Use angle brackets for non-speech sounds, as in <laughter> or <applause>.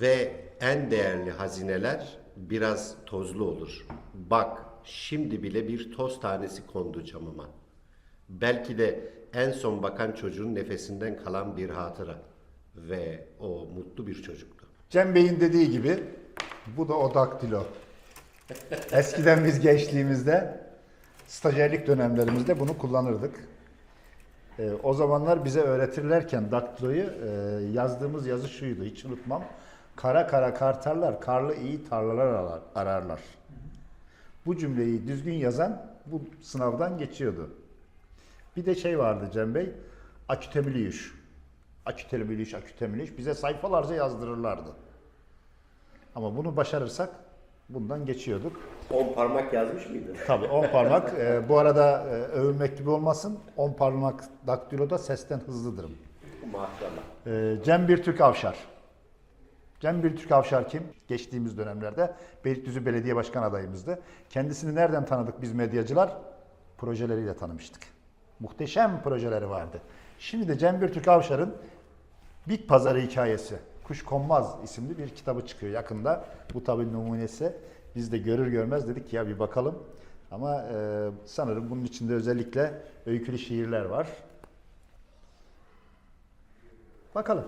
Ve en değerli hazineler biraz tozlu olur. Bak şimdi bile bir toz tanesi kondu camıma. Belki de en son bakan çocuğun nefesinden kalan bir hatıra. Ve o mutlu bir çocuktu. Cem Bey'in dediği gibi bu da o daktilo. <laughs> Eskiden biz gençliğimizde stajyerlik dönemlerimizde bunu kullanırdık. Ee, o zamanlar bize öğretirlerken daktiloyu e, yazdığımız yazı şuydu hiç unutmam. Kara kara kartarlar, karlı iyi tarlalar arar- ararlar. Bu cümleyi düzgün yazan bu sınavdan geçiyordu. Bir de şey vardı Cem Bey, akütemiliyüş. Akütemiliyüş, akütemiliyüş bize sayfalarca yazdırırlardı. Ama bunu başarırsak bundan geçiyorduk. 10 parmak yazmış mıydın? Tabii 10 parmak. <laughs> Ee, bu arada e, övünmek gibi olmasın. 10 parmak daktiloda sesten hızlıdırım. Maşallah. Ee, Cem Birtürk Avşar. Cem Birtürk Avşar kim? Geçtiğimiz dönemlerde Beylikdüzü Belediye Başkan adayımızdı. Kendisini nereden tanıdık biz medyacılar? Projeleriyle tanımıştık. Muhteşem projeleri vardı. Şimdi de Cem Birtürk Avşar'ın Bit Pazarı Hikayesi, Kuş Konmaz isimli bir kitabı çıkıyor yakında. Bu tabi numunesi. Biz de görür görmez dedik ki ya bir bakalım. Ama e, sanırım bunun içinde özellikle öykülü şiirler var. Bakalım.